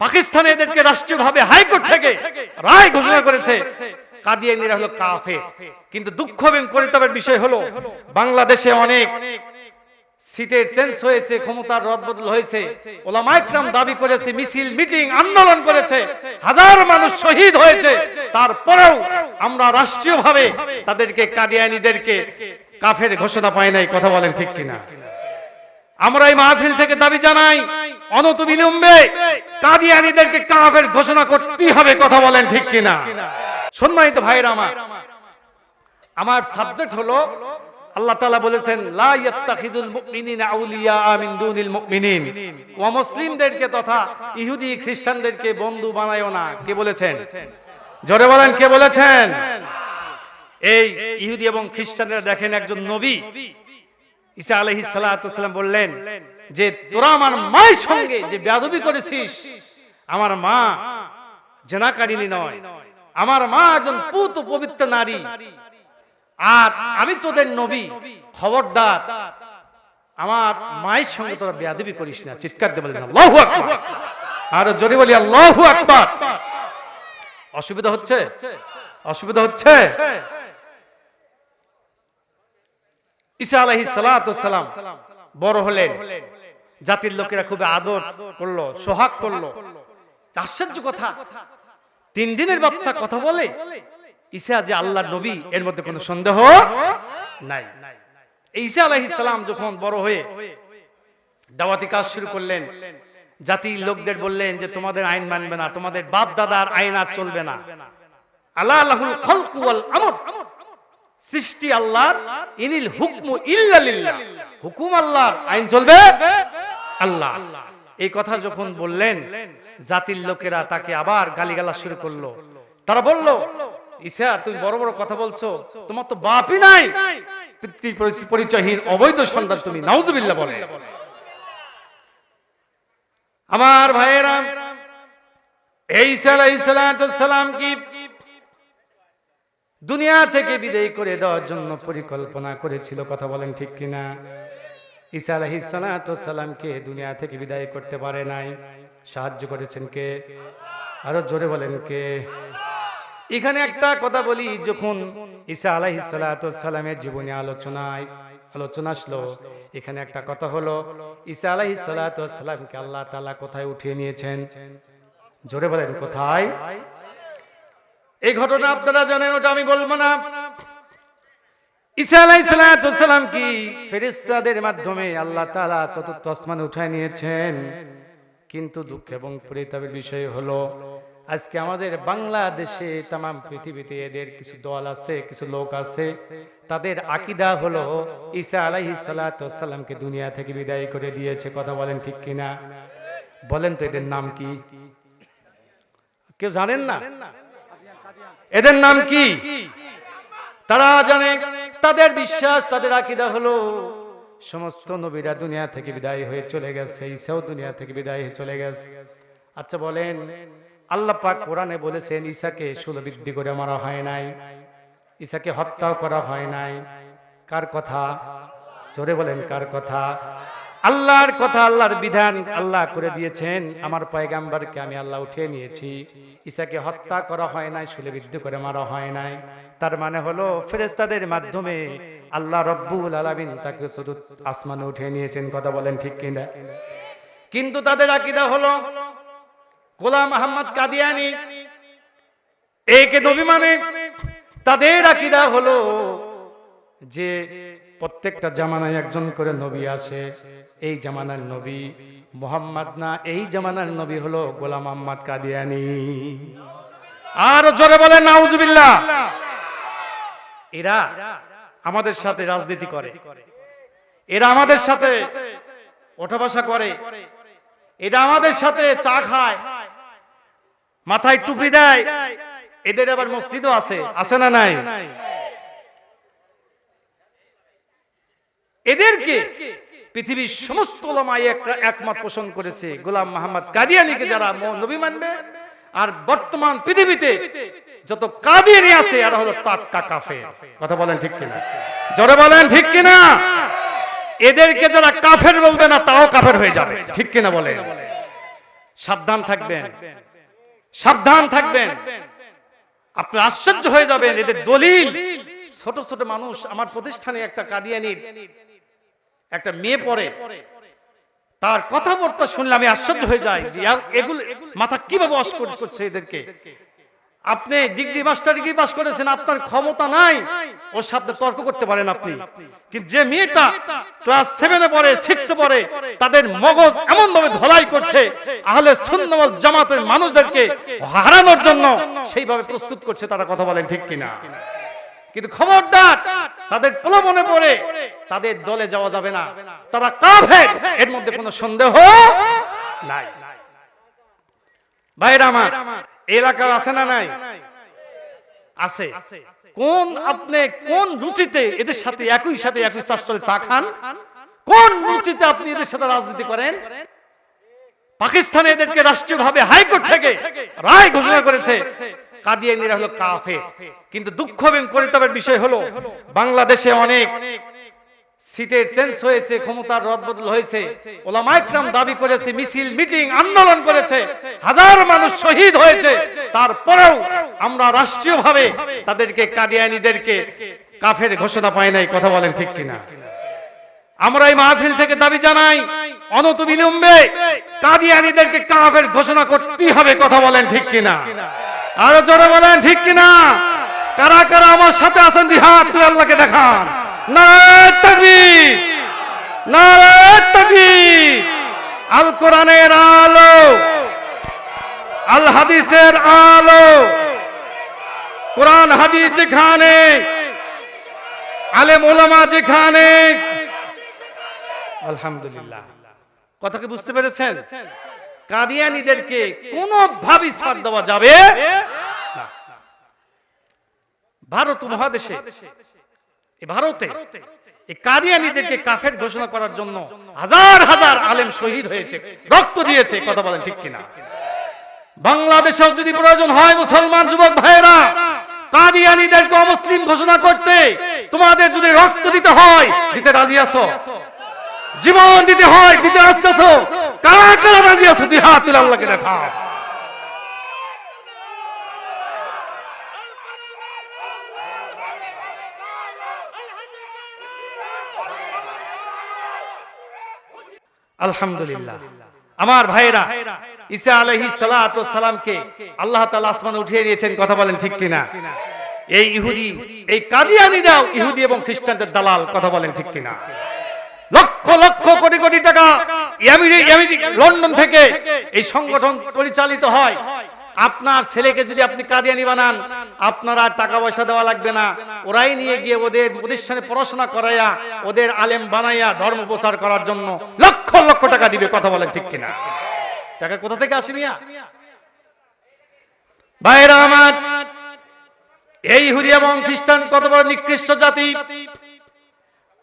পাকিস্তানে এদেরকে রাষ্ট্রীয়ভাবে হাইকোর্ট থেকে রায় ঘোষণা করেছে। কাদিয়ানিরা হলো কাফের। কিন্তু দুঃখ এবং পরিতাপের বিষয় হলো, বাংলাদেশে অনেক সিটের চেঞ্জ হয়েছে, ক্ষমতার রদবদল হয়েছে। ওলামা ইকরাম দাবি করেছে, মিছিল, মিটিং, আন্দোলন করেছে। হাজার মানুষ শহীদ হয়েছে। তারপরেও আমরা রাষ্ট্রীয়ভাবে তাদেরকে, কাদিয়ানিদেরকে কাফের ঘোষণা পাই নাই, কথা বলেন ঠিক কিনা? আমরা এই মাহফিল থেকে দাবি জানাই, অনত বিলম্বে কাদিয়ানিদেরকে কাফের ঘোষণা করতেই হবে, কথা বলেন ঠিক কিনা? সম্মানিত ভাইরা আমার আমার সাবজেক্ট হলো, আল্লাহ তাআলা বলেছেন, লা ইয়াত্তাখিজুল মুমিনিনা আউলিয়া মিন দুনিল মুমিনিন। ওয়া মুসলিমদেরকে তথা ইহুদি খ্রিস্টানদেরকে বন্ধু বানায়ও না, কে বলেছেন? জোরে বলেন, কে বলেছেন? এই ইহুদি এবং খ্রিস্টানরা দেখেন একজন নবী ঈসা আলাইহিস সালাতু সালাম বললেন যে তোরা আমার মায়ের সঙ্গে যে বেয়াদবি করেছিস আমার মা জেনাকারিনী নয় আমার মা একজন পুত পবিত্র নারী। আর আমি তোদের নবী খবরদার। আমার মায়ের সঙ্গে তোরা বেয়াদবি করিস না চিৎকার বললেন আল্লাহু আকবার। আর জোরে বলি আল্লাহু আকবার। অসুবিধা হচ্ছে? অসুবিধা হচ্ছে। ঈসা সালাতু সালাম বড় হলেন। জাতির লোকেরা খুব আদর করল, সোহাগ করল। আশ্চর্য কথা। তিন দিনের বাচ্চা কথা বলে, ঈসা যে আল্লাহর নবী, এর মধ্যে কোনো সন্দেহ নাই। ঈসা আলাইহিস সালাম যখন বড় হয়ে দাওয়াতি কাজ শুরু করলেন, জাতির লোকদের বললেন যে, তোমাদের আইন মানবে না, তোমাদের বাপ দাদার আইন আর চলবে না। আল্লাহ আল্লাহুল খালকু ওয়াল আমর। সৃষ্টি আল্লাহর, ইনিল হুকমু ইল্লালিল্লাহ। হুকুম আল্লাহর, আইন চলবে আল্লাহ। এই কথা যখন বললেন, জাতির লোকেরা তাকে আবার গালিগালাজ শুরু করল। তারা বলল, ঈসা, তুমি বড় বড় কথা বলছো। তোমার তো বাপই নাই। পরিচয়হীন অবৈধ সন্তান তুমি, নাউজুবিল্লাহ বলে। আমার ভাইয়েরা, এই সালাম কি দুনিয়া থেকে বিদায় করে দেওয়ার জন্য পরিকল্পনা করেছিল, কথা বলেন ঠিক কিনা? ঈসা আলাইহিস সালামকে দুনিয়া থেকে বিদায় করতে পারে নাই। সাহায্য করেছেন কে? আরও জোরে বলেন কে? এখানে একটা কথা বলি, যখন ঈসা আলাইহিস সালামের জীবনী আলোচনায়, আলোচনা আসলো, এখানে একটা কথা হলো, ঈসা আলাইহিস সালামকে আল্লাহ তাআলা কোথায় উঠিয়ে নিয়েছেন? জোরে বলেন, কোথায়? এই ঘটনা আপনারা জানেন, ওটা আমি বলব না। মাধ্যমে আল্লাহ তাআলা চতুর্থ উঠায় নিয়েছেন? কিন্তু দুঃখ এবং বিষয় হলো, আজকে আমাদের বাংলাদেশে পৃথিবীতে এদের কিছু দল আছে, কিছু লোক আছে। তাদের আকিদা হলো, ঈসা আলাইহিস সালামকে দুনিয়া থেকে বিদায় করে দিয়েছে। কথা বলেন ঠিক কিনা? বলেন তো এদের নাম কি? কেউ জানেন না? এদের নাম কি? তারা জানে, তাদের বিশ্বাস, তাদের আকিদা হলো, সমস্ত নবীরা দুনিয়া থেকে বিদায় হয়ে চলে গেছে ঈসাও দুনিয়া থেকে বিদায় হয়ে চলে গেছে। আচ্ছা বলেন, আল্লাহ পাক কোরআনে বলেছেন ঈসাকে সুলবৃদ্ধি করে মারা হয় নাই ঈসাকে হত্যাও করা হয় নাই। কার কথা? জোরে বলেন, কার কথা? আল্লাহর কথা, আল্লাহর বিধান আল্লাহ করে দিয়েছেন। আমার পয়গাম্বারকে আমি আল্লাহ উঠিয়ে নিয়েছি। ঈশাকে হত্যা করা হয় নাই সুলবিদ্ধ করে মারা হয় নাই। তার মানে হলো ফেরেস্তাদের মাধ্যমে আল্লাহ রব্বুল আলামিন তাকে শুধু আসমানে উঠিয়ে নিয়েছেন, কথা বলেন ঠিক কিনা? কিন্তু তাদের আকিদা হলো, গোলাম আহমদ কাদিয়ানি, একে নবী মানে তাদের আকিদা হলো যে প্রত্যেকটা জামানায় একজন করে নবী আসে। এই জামানার নবী মোহাম্মদ না, এই জামানার নবী হলো গোলাম আহমদ কাদিয়ানি। আর জোরে বলেন, নাউজুবিল্লাহ। এরা আমাদের সাথে রাজনীতি করে। এরা আমাদের সাথে ওঠা বসা করে। এরা আমাদের সাথে চা খায়। মাথায় টুপি দেয়। এদের আবার মসজিদও আছে। আছে না নাই? এদেরকে পৃথিবীর সমস্ত একটা একমত পোষণ করেছে, গোলাম মোহাম্মদ কাদিয়ানিকে যারা নবী মানবে, আর বর্তমান পৃথিবীতে যত কাদিয়ানি আছে আর হলো টাটকা কাফের। কথা বলেন ঠিক কিনা? জোরে বলেন ঠিক কিনা? এদেরকে যারা কাফের বলবে না, তাও কাফের হয়ে যাবে। ঠিক কিনা বলে সাবধান থাকবেন। সাবধান থাকবেন। আপনি আশ্চর্য হয়ে যাবেন, এদের দলিল। ছোট ছোট মানুষ, আমার প্রতিষ্ঠানে একটা কাদিয়ানির একটা মেয়ে পড়ে, তার কথাবার্তা শুনলে আমি আশ্চর্য হয়ে যাই এগুলো মাথা কীভাবে অস করছে এদেরকে? আপনি ডিগ্রি, মাস্টার ডিগ্রি পাস করেছেন, আপনার ক্ষমতা নাই, ওর সাথে তর্ক করতে পারেন আপনি। কিন্তু যে মেয়েটা ক্লাস সেভেনে পড়ে সিক্সে পড়ে, তাদের মগজ এমন ভাবে ধলাই করছে, আহলে সুন্নাত জামাতের মানুষদেরকে হারানোর জন্য সেইভাবে প্রস্তুত করছে, তারা কথা বলেন ঠিক কিনা? কিন্তু খবরদার তাদের প্রলোভনে পড়ে, তাদের দলে যাওয়া যাবে না। তারা কাফের, এর মধ্যে কোনো সন্দেহ নাই। ভাইরা আমার এই এলাকায় আছে না নাই? আছে। কোন আপনি কোন রুচিতে এদের সাথে একই সাথে একই শাস্ত্রে চা খান? কোন রুচিতে আপনি এদের সাথে রাজনীতি করেন? পাকিস্তানে এদেরকে রাষ্ট্রীয়ভাবে হাইকোর্ট থেকে রায় ঘোষণা করেছে। কাদিয়ানিরা হলো কাফের। কিন্তু দুঃখ এবং পরিতাপের বিষয় হলো, বাংলাদেশে অনেক সিটের চেঞ্জ হয়েছে, ক্ষমতার রদবদল হয়েছে। ওলামা ইকরাম দাবি করেছে, মিছিল, মিটিং, আন্দোলন করেছে, হাজার মানুষ শহীদ হয়েছে। তারপরেও আমরা রাষ্ট্রীয়ভাবে তাদেরকে, কাদিয়ানিদেরকে কাফের ঘোষণা পায় নাই, কথা বলেন ঠিক কিনা? আমরা এই মাহফিল থেকে দাবি জানাই অনত বিলম্বে কাদিয়ানিদেরকে কাফের ঘোষণা করতেই হবে, কথা বলেন ঠিক কিনা? আরও জোরে বলেন, ঠিক কিনা? কারা কারা আমার সাথে আছেন দিহাত তুলে আল্লাহকে দেখান। আল কোরআনের আলো, আল হাদিসের আলো। কোরআন হাদিস যেখানে, আলেম ওলামা যেখানে। আলহামদুলিল্লাহ। কথা কি বুঝতে পেরেছেন? কাদিয়ানিদেরকে কোনোভাবেই ছাড় দেওয়া যাবে। ভারত মহাদেশে ভারতে কাদিয়ানিদেরকে কাফের ঘোষণা করার জন্য হাজার হাজার আলেম শহীদ হয়েছে রক্ত দিয়েছে কথা বলেন ঠিক কিনা। বাংলাদেশেও যদি প্রয়োজন হয় মুসলমান যুবক ভাইয়েরা কাদিয়ানিদেরকে অমুসলিম ঘোষণা করতে তোমাদের যদি রক্ত দিতে হয় দিতে রাজি আছো? জীবন দিতে হয় দিতে আসতেছো? তুলে আলহামদুলিল্লাহ। আমার ভাইরা আলাইহিস সালাতু সালামকে আল্লাহ তাআলা আসমানে উঠিয়ে দিয়েছেন, কথা বলেন ঠিক কিনা? এই ইহুদি, এই কাদিয়ানিরাও ইহুদি এবং খ্রিস্টানদের দালাল, কথা বলেন ঠিক কিনা? লক্ষ কোটি কোটি টাকা লন্ডন থেকে এই সংগঠন পরিচালিত হয়। আপনার ছেলেকে যদি আপনি কাদিয়ানি বানান, আপনার আর টাকা পয়সা দেওয়া লাগবে না। ওরাই নিয়ে গিয়ে ওদের প্রতিষ্ঠানে পড়াশোনা করাইয়া ওদের আলেম বানাইয়া ধর্ম প্রচার করার জন্য লক্ষ লক্ষ টাকা দিবে, কথা বলেন ঠিক কিনা? টাকা কোথা থেকে আসি মিয়া? ভাইরা আমার, এই ইহুদি এবং খ্রিস্টান কত বড় নিকৃষ্ট জাতি?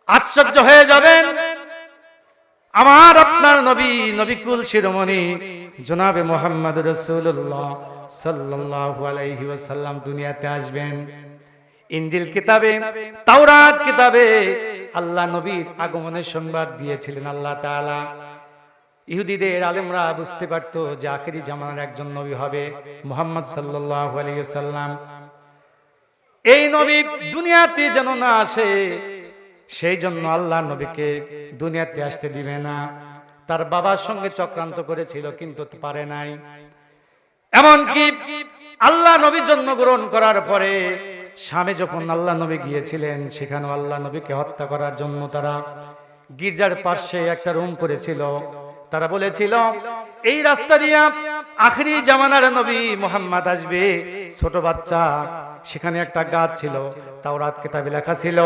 আশ্চর্য হয়ে যাবেন? আমার আপনার নবী, নবিকুল শিরোমণি, জনাবে মোহাম্মদ রসুল্লাহ সাল্লাল্লাহু আলাইহি ওয়াসাল্লাম দুনিয়াতে আসবেন। ইনজিল কিতাবে, তাওরাত কিতাবে আল্লাহ নবীর আগমনের সংবাদ দিয়েছিলেন আল্লাহ তাআলা। ইহুদিদের আলেমরা বুঝতে পারতো যে আখেরি জামানার একজন নবী হবে মোহাম্মদ সাল্লাল্লাহু আলাইহি ওয়াসাল্লাম। এই নবী দুনিয়াতে যেন না আসে সেই জন্য আল্লাহ নবীকে দুনিয়াতে আসতে দিবে না। তার বাবার সঙ্গে চক্রান্ত করেছিল, কিন্তু পারে নাই। এমনকি আল্লাহ নবী জন্মগ্রহণ করার পরে স্বামী যখন আল্লাহ নবী গিয়েছিলেন সেখানে আল্লাহ নবীকে হত্যা করার জন্য তারা গির্জার পাশে একটা রুম করেছিল। তারা বলেছিল, এই রাস্তা দিয়া আখরি জামানার নবী মোহাম্মদ আসবে। ছোট বাচ্চা, সেখানে একটা গাছ ছিল তাও রাত কেতাবে লেখা ছিল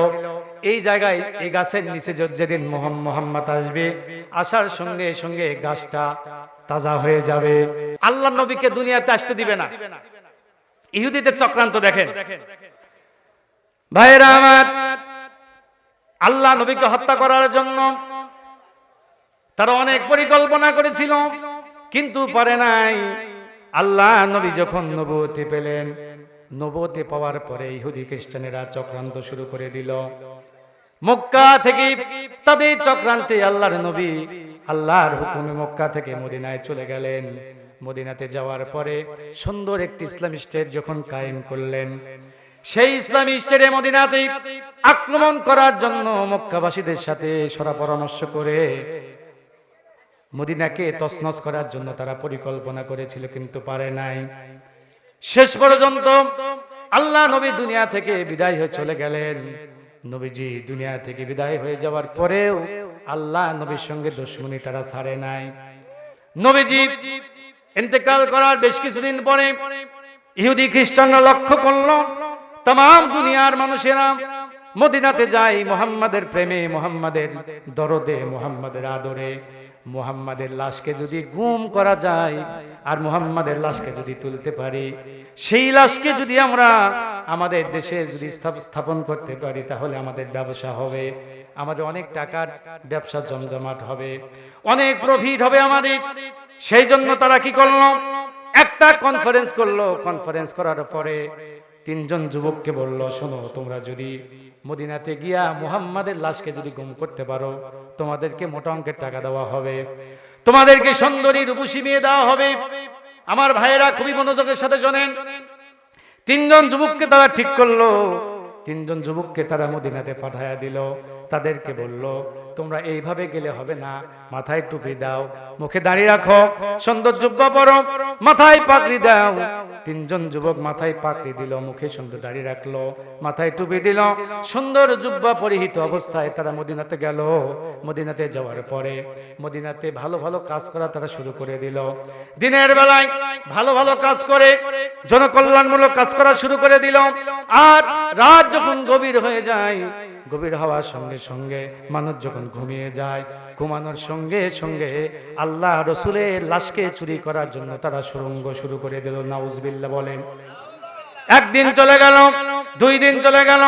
এই জায়গায় এই গাছের নিচে যেদিন মোহাম্মদ আসবে, আসার সঙ্গে সঙ্গে গাছটা তাজা হয়ে যাবে। আল্লাহ নবীকে দুনিয়াতে আসতে দিবে না। ইহুদিদের চক্রান্ত দেখেন। ভাইরা আমার, আল্লাহ নবীকে হত্যা করার জন্য তারা অনেক পরিকল্পনা করেছিল, কিন্তু পারে নাই। আল্লাহ নবী যখন নবতি পেলেন নবতি পাওয়ার পরে ইহুদি খ্রিস্টানেরা চক্রান্ত শুরু করে দিল। মক্কা থেকে তাদের চক্রান্তে আল্লাহর নবী, আল্লাহর হুকুমে মক্কা থেকে মদিনায় চলে গেলেন। মদিনাতে যাওয়ার পরে সুন্দর একটি ইসলামী স্টেট যখন কায়েম করলেন, সেই ইসলামী স্টেটে মদিনাতে আক্রমণ করার জন্য মক্কাবাসীদের সাথে সরা পরামর্শ করে মদিনাকে তছনছ করার জন্য তারা পরিকল্পনা করেছিল, কিন্তু পারে নাই। শেষ পর্যন্ত আল্লাহ নবী দুনিয়া থেকে বিদায় হয়ে চলে গেলেন। নবীজি দুনিয়া থেকে বিদায় হয়ে যাওয়ার পরেও আল্লাহ নবীর সঙ্গে দুশ্মনী তারা ছাড়ে নাই। নবীজি ইন্তেকাল করার বেশ কিছুদিন পরে ইহুদি খ্রিস্টানরা লক্ষ্য করল তাম দুনিয়ার মানুষেরা মদিনাতে যায় মোহাম্মদের প্রেমে, মোহাম্মদের দরদে, মোহাম্মদের আদরে। মোহাম্মদের লাশকে যদি গুম করা যায়, আর মোহাম্মদের লাশকে যদি তুলতে পারি সেই লাশকে যদি আমরা আমাদের দেশে যদি স্থাপন করতে পারি, তাহলে আমাদের ব্যবসা হবে, আমাদের অনেক টাকার ব্যবসা জমজমাট হবে, অনেক প্রফিট হবে আমাদের। সেই জন্য তারা কি করল? একটা কনফারেন্স করল। কনফারেন্স করার পরে তিনজন যুবককে বলল, শোনো, তোমরা যদি মদিনাতে গিয়া মুহাম্মাদের লাশকে যদি গুম করতে পারো, তোমাদেরকে মোটা অঙ্কের টাকা দেওয়া হবে, তোমাদেরকে সুন্দরী রূপসী মেয়ে দেওয়া হবে। আমার ভাইয়েরা খুবই মনোযোগের সাথে শোনেন। তিনজন যুবককে তারা ঠিক করল। তিনজন যুবককে তারা মদিনাতে পাঠায়া দিল। তাদেরকে বলল, তোমরা এইভাবে গেলে হবে না। মাথায় টুপি দাও, মুখে দাঁড়িয়ে রাখো সুন্দর জুব্বা পরো, মাথায় পাগড়ি দাও। তিনজন যুবক মাথায় পাগড়ি দিল, মুখে সুন্দর দাঁড়িয়ে রাখল, মাথায় টুপি দিল। সুন্দর জুব্বা পরিহিত অবস্থায় তারা মদিনাতে গেল। মদিনাতে যাওয়ার পরে মদিনাতে ভালো ভালো কাজ করা তারা শুরু করে দিল। দিনের বেলায় ভালো ভালো কাজ করে, জনকল্যাণমূলক কাজ করা শুরু করে দিল। আর রাত যখন গভীর হয়ে যায়, গভীর হওয়ার সঙ্গে সঙ্গে মানুষ যখন ঘুমিয়ে যায়, ঘুমানোর সঙ্গে সঙ্গে আল্লাহ রসুলের লাশকে চুরি করার জন্য তারা সুরঙ্গ শুরু করে দিল নাউজবিল্লা বলেন। একদিন চলে গেল, দুই দিন চলে গেল,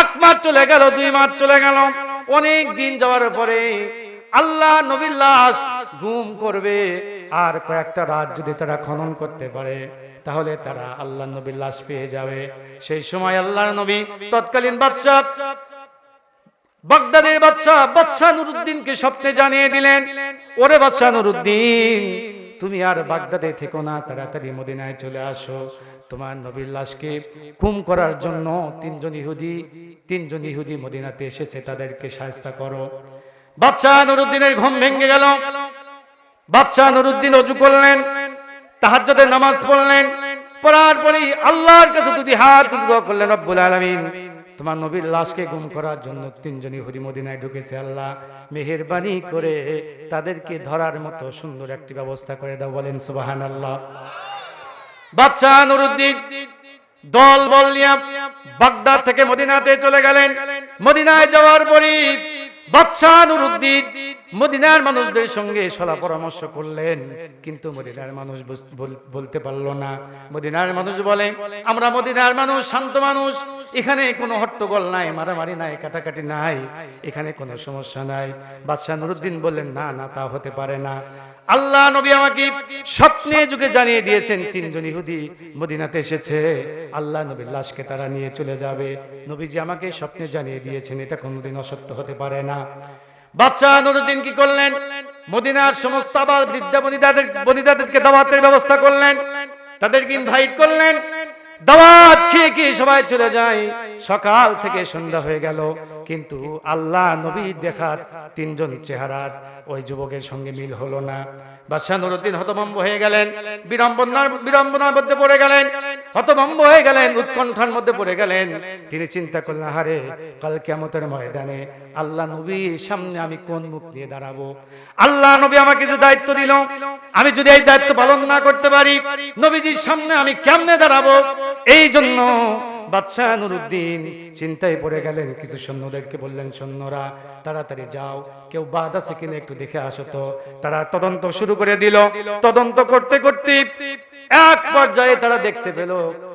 এক মাস চলে গেল, দুই মাস চলে গেল, অনেক দিন যাওয়ার পরে আল্লাহ নবীর লাশ গুম করবে, আর কয়েকটা রাত যদি তারা খনন করতে পারে তাহলে তারা আল্লাহ নবীর লাশ পেয়ে যাবে। সেই সময় আল্লাহ নবী তৎকালীন বাদশাহ বাগদাদের বাচ্চা বাচ্চা নুরুদ্দিনকে স্বপ্নে জানিয়ে দিলেন, ওরে বাচ্চা নুরুদ্দিন, তুমি আর বাগদাদে থেকো না, তাড়াতাড়ি মদিনায় চলে আসো। তোমার নবীর লাশকে কুম করার জন্য তিনজন ইহুদি তিনজন ইহুদি মদিনাতে এসেছে, তাদেরকে সাহায্য করো। বাচ্চা নুরুদ্দিনের ঘুম ভেঙে গেল। বাচ্চা নুরুদ্দিন অজু করলেন। তাহাজ্জুদের নামাজ পড়লেন। পড়ার পরেই আল্লাহর কাছে দুটি হাত দোয়া করলেন রব্বুল আলামিন, তোমার নবীর লাশকে গুম করার জন্য তিনজনই হুদি মদিনায় ঢুকেছে আল্লাহ। মেহেরবানি করে তাদেরকে ধরার মতো সুন্দর একটি ব্যবস্থা করে দাও। বলেন সুবাহান আল্লাহ বাচ্চা নুরুদ্দিন দল বল নিয়ে বাগদাদ থেকে মদিনাতে চলে গেলেন। মদিনায় যাওয়ার পরই বাচ্চা নুরুদ্দিন মদিনার মানুষদের সঙ্গে সলা পরামর্শ করলেন। কিন্তু মদিনার মানুষ বলতে পারল না। মদিনার মানুষ বলে, আমরা মদিনার মানুষ, শান্ত মানুষ। এখানে কোনো হট্টগোল নাই, মারামারি নাই, কাটাকাটি নাই। এখানে কোনো সমস্যা নাই। বাদশাহ নুরুদ্দিন বললেন, না না, তা হতে পারে না। আল্লাহ নবী আমাকে স্বপ্নে যুগে জানিয়ে দিয়েছেন, তিনজন ইহুদি মদিনাতে এসেছে। আল্লাহ নবীর লাশকে তারা নিয়ে চলে যাবে। নবীজি আমাকে স্বপ্নে জানিয়ে দিয়েছেন, এটা কোনোদিন অসত্য হতে পারে না। বাচ্চা নুরুদ্দিন কি করলেন? মদিনার সমস্ত আবার বৃদ্ধা বনিদাদের বনিদাদেরকে দাওয়াতের ব্যবস্থা করলেন। তাদেরকে ইনভাইট করলেন। দাওয়াত খেয়ে খেয়ে সবাই চলে যায়। সকাল থেকে সন্ধ্যা হয়ে গেল। কিন্তু আল্লাহ নবী দেখার তিনজন চেহারার ওই যুবকের সঙ্গে মিল হলো না। বাদশাহ নুরুদ্দিন হতভম্ব হয়ে গেলেন, বিড়ম্বনার বিড়ম্বনার মধ্যে পড়ে গেলেন, হতভম্ব হয়ে গেলেন, উৎকণ্ঠার মধ্যে পড়ে গেলেন। তিনি চিন্তা করলেন হারে কাল কেমতের ময়দানে আল্লাহ নবীর সামনে আমি কোন মুখ নিয়ে দাঁড়াবো? আল্লাহ নবী আমাকে যে দায়িত্ব দিল, আমি যদি এই দায়িত্ব পালন না করতে পারি, নবীজির সামনে আমি কেমনে দাঁড়াবো? এই জন্য বাদশাহ নুরুদ্দিন চিন্তায় পড়ে গেলেন। কিছু সৈন্যদেরকে বললেন, সৈন্যরা, তাড়াতাড়ি যাও। কেউ বাদ আছে কিনা একটু দেখে আসো তো। তারা তদন্ত শুরু করে দিল। তদন্ত করতে করতে এক পর্যায়ে তারা দেখতে পেল,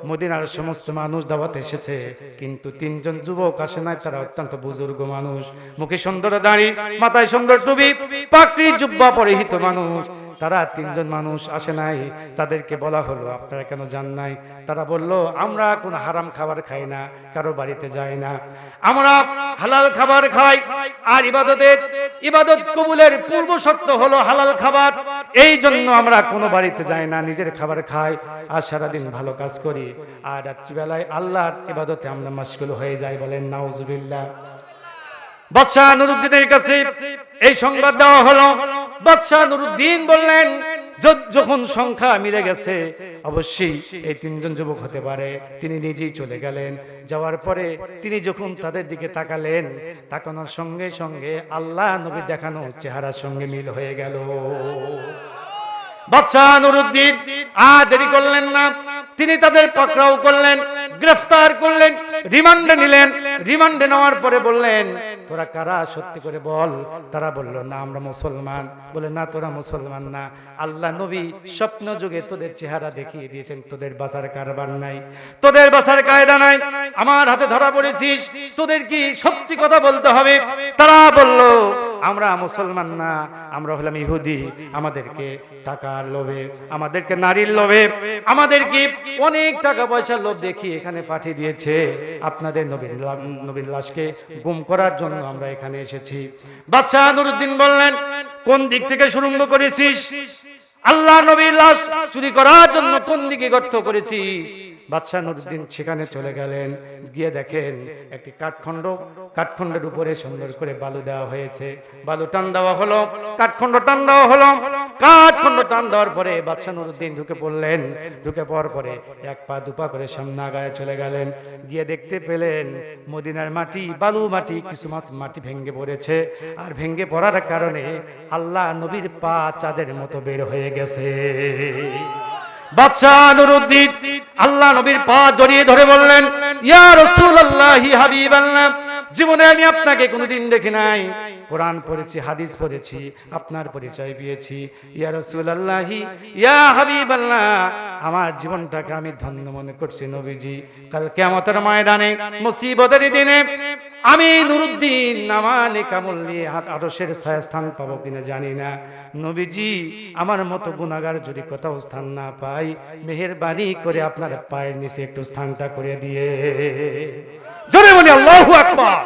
মদিনার সমস্ত মানুষ দাওয়াতে এসেছে। কিন্তু তিনজন যুবক আসে নাই, তারা অত্যন্ত বুজুর্গ মানুষ। মুখে সুন্দর দাড়ি, মাথায় সুন্দর টুপি, পাকড়ি, জুব্বা পরিহিত মানুষ। তারা তিনজন মানুষ আসে নাই। তাদেরকে বলা হলো, আপনারা কেন যান নাই? তারা বলল, আমরা কোনো হারাম খাবার খাই না, কারও বাড়িতে যাই না। আমরা হালাল খাবার খাই, আর ইবাদতের, ইবাদত কবুলের পূর্ব শর্ত হলো হালাল খাবার। এই জন্য আমরা কোনো বাড়িতে যাই না, নিজের খাবার খাই, আর সারাদিন ভালো কাজ করি। আর রাত্রিবেলায় আল্লাহর ইবাদতে আমরা মাসগুল হয়ে যাই বলেন, নাউজুবিল্লাহ। বাদশাহ নুরুদ্দিনের কাছে এই সংবাদ দেওয়া হলো। বাদশাহ নুরুদ্দিন বললেন যখন সংখ্যা মিলে গেছে, অবশ্যই এই তিনজন যুবক হতে পারে। তিনি নিজেই চলে গেলেন। যাওয়ার পরে তিনি যখন তাদের দিকে তাকালেন, তাকানোর সঙ্গে সঙ্গে আল্লাহ নবী দেখানো চেহারার সঙ্গে মিল হয়ে গেল। বাদশাহ নুরুদ্দিন, আর দেরি করলেন না। তিনি তাদের পাকড়াও করলেন, গ্রেফতার করলেন, রিমান্ডে নিলেন। রিমান্ডে নেওয়ার পরে বললেন তোরা কারা? সত্যি করে বল। তারা বলল, না, আমরা মুসলমান। বলে, না, তোরা মুসলমান না। আল্লাহ নবী স্বপ্ন যুগে তোদের চেহারা দেখিয়ে দিয়েছেন। তোদের বাসার কারবার নাই। তোদের বাসার কায়দা নাই। আমার হাতে ধরা পড়েছিস। তোদের কি সত্যি কথা বলতে হবে? তারা বলল আমরা মুসলমান না, আমরা হলাম ইহুদি। আমাদেরকে টাকার লোভে, আমাদেরকে নারীর লোভে, আমাদেরকে অনেক টাকা পয়সার লোভ দেখিয়ে এখানে পাঠিয়ে দিয়েছে। আপনাদের নবীর লা- নবীর লাশকে গুম করার জন্য আমরা এখানে এসেছি। বাদশাহ নুরুদ্দিন বললেন, কোন দিক থেকে সুরঙ্গ করেছিস? আল্লাহ নবীর লাশ চুরি করার জন্য কোন দিকে গর্ত করেছিস? বাদশাহ নুরুদ্দিন সেখানে চলে গেলেন। গিয়ে দেখেন একটি কাঠখণ্ড। কাঠখণ্ডের উপরে সুন্দর করে বালু দেওয়া হয়েছে। বালু টান দেওয়া হলো। কাঠখণ্ড টান দেওয়া হলো। কাঠখণ্ড টান দেওয়ার পরে বাদশাহ নুরুদ্দিন ঢুকে পড়লেন। ঢুকে পড়ার পরে এক পা দুপা করে সামনে আগায় চলে গেলেন। গিয়ে দেখতে পেলেন মদিনার মাটি, বালু মাটি কিছু মাটি ভেঙে পড়েছে। আর ভেঙে পড়ার কারণে আল্লাহ নবীর পা চাঁদের মতো বের হয়ে গেছে। বাদশাহ নুরুদ্দিন আল্লাহ নবীর পা জড়িয়ে ধরে বললেন ইয়া রাসূলুল্লাহি হাবিবাল্লাহ জীবনে আমি আপনাকে কোনোদিন দেখি নাই। কোরআন পড়েছি, হাদিস পড়েছি, আপনার পরিচয় পেয়েছি। ইয়া রাসূলুল্লাহি, ইয়া হাবিবাল্লাহ, আমার জীবনটাকে আমি ধন্য মনে করছি নবীজি। কাল কিয়ামতের ময়দানে, মুসিবতের দিনে, আমি নুরুদ্দিন নামানে কামল নিয়ে হাত আরশের ছায়া স্থান পাবো কিনা জানি না। নবীজি, আমার মতো গুনাগার যদি কোথাও স্থান না পাই, মেহেরবানি করে আপনার পায়ের নিচে একটু স্থানটা করে দিয়ে। জোরে বলি, আল্লাহু আকবার